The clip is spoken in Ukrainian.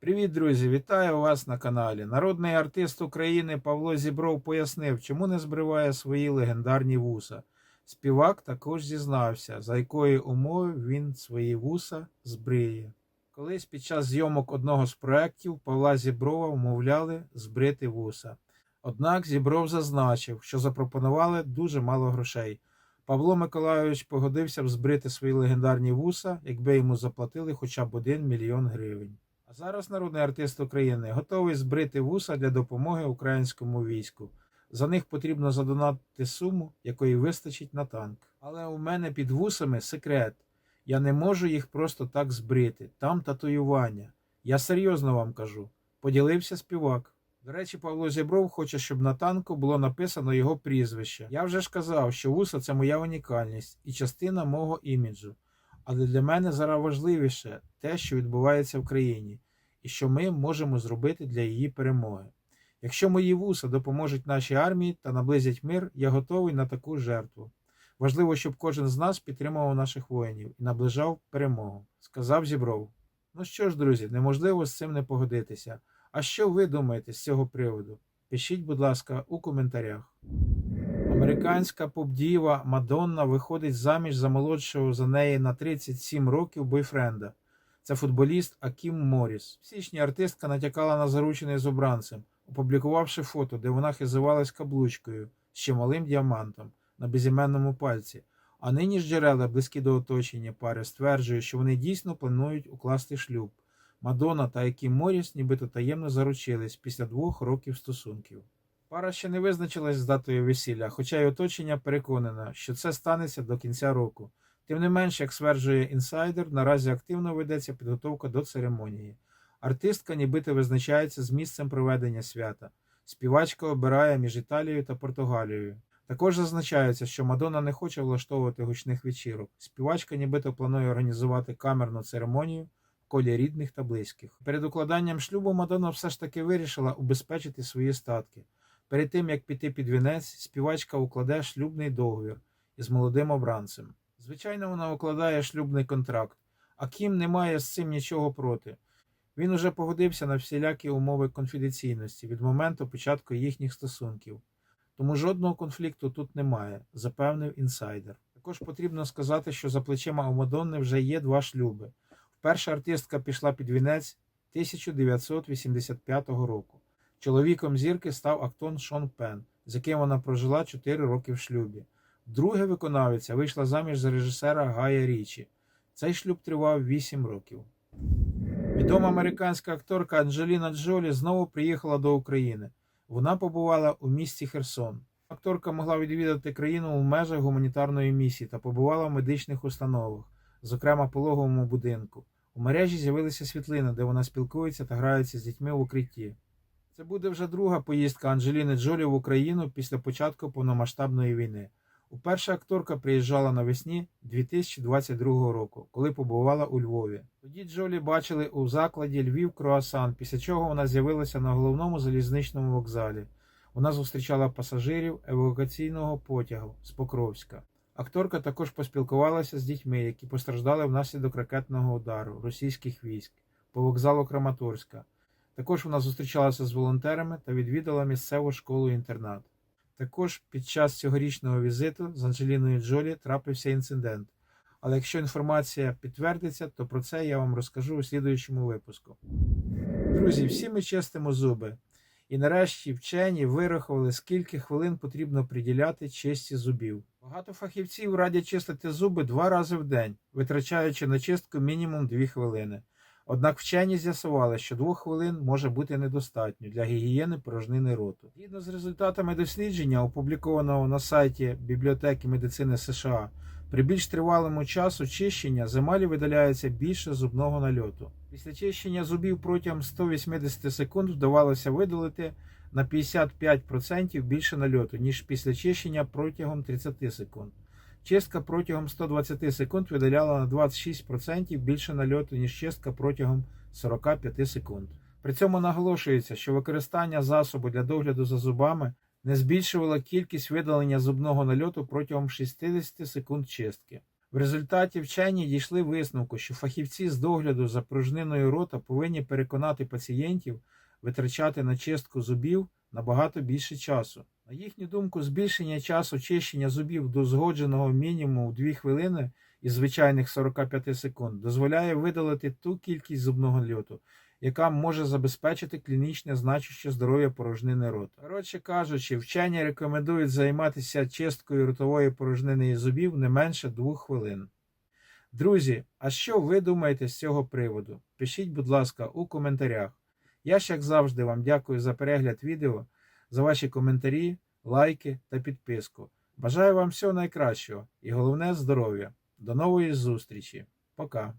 Привіт, друзі! Вітаю вас на каналі. Народний артист України Павло Зібров пояснив, чому не збриває свої легендарні вуса. Співак також зізнався, за якої умови він свої вуса збриє. Колись під час зйомок одного з проєктів Павла Зіброва вмовляли збрити вуса. Однак Зібров зазначив, що запропонували дуже мало грошей. Павло Миколайович погодився б збрити свої легендарні вуса, якби йому заплатили хоча б 1 мільйон гривень. А зараз народний артист України готовий збрити вуса для допомоги українському війську. За них потрібно задонатити суму, якої вистачить на танк. Але у мене під вусами секрет. Я не можу їх просто так збрити. Там татуювання. Я серйозно вам кажу. Поділився співак. До речі, Павло Зібров хоче, щоб на танку було написано його прізвище. Я вже ж казав, що вуса це моя унікальність і частина мого іміджу. Але для мене зараз важливіше те, що відбувається в країні, і що ми можемо зробити для її перемоги. Якщо мої вуса допоможуть нашій армії та наблизять мир, я готовий на таку жертву. Важливо, щоб кожен з нас підтримував наших воїнів і наближав перемогу, сказав Зібров. Ну що ж, друзі, неможливо з цим не погодитися. А що ви думаєте з цього приводу? Пишіть, будь ласка, у коментарях. Американська поп-діва Мадонна виходить заміж за молодшого за неї на 37 років бойфренда. Це футболіст Акім Моріс. В січні артистка натякала на заручений з обранцем, опублікувавши фото, де вона хизувалась каблучкою з чималим діамантом на безіменному пальці. А нині ж джерела, близькі до оточення пари, стверджують, що вони дійсно планують укласти шлюб. Мадонна та Акім Моріс нібито таємно заручились після двох років стосунків. Пара ще не визначилась з датою весілля, хоча й оточення переконано, що це станеться до кінця року. Тим не менш, як стверджує інсайдер, наразі активно ведеться підготовка до церемонії. Артистка нібито визначається з місцем проведення свята. Співачка обирає між Італією та Португалією. Також зазначається, що Мадонна не хоче влаштовувати гучних вечірок. Співачка нібито планує організувати камерну церемонію в колі рідних та близьких. Перед укладанням шлюбу Мадонна все ж таки вирішила убезпечити свої статки. Перед тим як піти під вінець, співачка укладе шлюбний договір із молодим обранцем. Звичайно, вона укладає шлюбний контракт, а Кім не має з цим нічого проти. Він уже погодився на всілякі умови конфіденційності від моменту початку їхніх стосунків. Тому жодного конфлікту тут немає, запевнив інсайдер. Також потрібно сказати, що за плечима у Мадонни вже є два шлюби. Вперша артистка пішла під вінець 1985 року. Чоловіком зірки став актон Шон Пен, з яким вона прожила 4 роки в шлюбі. Друге виконавиця вийшла заміж за режисера Гая Річі. Цей шлюб тривав 8 років. Відома американська акторка Анджеліна Джолі знову приїхала до України. Вона побувала у місті Херсон. Акторка могла відвідати країну у межах гуманітарної місії та побувала в медичних установах, зокрема пологовому будинку. У мережі з'явилися світлини, де вона спілкується та грається з дітьми в укритті. Це буде вже друга поїздка Анджеліни Джолі в Україну після початку повномасштабної війни. Уперше акторка приїжджала навесні 2022 року, коли побувала у Львові. Тоді Джолі бачили у закладі Львів Круасан, після чого вона з'явилася на головному залізничному вокзалі. Вона зустрічала пасажирів евакуаційного потягу з Покровська. Акторка також поспілкувалася з дітьми, які постраждали внаслідок ракетного удару російських військ по вокзалу Краматорська. Також вона зустрічалася з волонтерами та відвідала місцеву школу-інтернат. Також під час цьогорічного візиту з Анджеліною Джолі трапився інцидент. Але якщо інформація підтвердиться, то про це я вам розкажу у слідуючому випуску. Друзі, всі ми чистимо зуби. І нарешті вчені вирахували, скільки хвилин потрібно приділяти чисті зубів. Багато фахівців радять чистити зуби два рази в день, витрачаючи на чистку мінімум 2 хвилини. Однак вчені з'ясували, що двох хвилин може бути недостатньо для гігієни порожнини роту. Згідно з результатами дослідження, опублікованого на сайті Бібліотеки медицини США, при більш тривалому часу чищення з емалі видаляється більше зубного нальоту. Після чищення зубів протягом 180 секунд вдавалося видалити на 55% більше нальоту, ніж після чищення протягом 30 секунд. Чистка протягом 120 секунд видаляла на 26% більше нальоту, ніж чистка протягом 45 секунд. При цьому наголошується, що використання засобу для догляду за зубами не збільшувало кількість видалення зубного нальоту протягом 60 секунд чистки. В результаті вчені дійшли висновку, що фахівці з догляду за пружниною рота повинні переконати пацієнтів витрачати на чистку зубів набагато більше часу. На їхню думку, збільшення часу чищення зубів до згодженого мінімуму 2 хвилини із звичайних 45 секунд дозволяє видалити ту кількість зубного льоту, яка може забезпечити клінічне значуще здоров'я порожнини рота. Коротше кажучи, вчені рекомендують займатися чисткою ротової порожнини зубів не менше 2 хвилин. Друзі, а що ви думаєте з цього приводу? Пишіть, будь ласка, у коментарях. Я ж, як завжди, вам дякую за перегляд відео, за ваші коментарі, лайки та підписку. Бажаю вам всього найкращого і головне здоров'я. До нової зустрічі. Пока.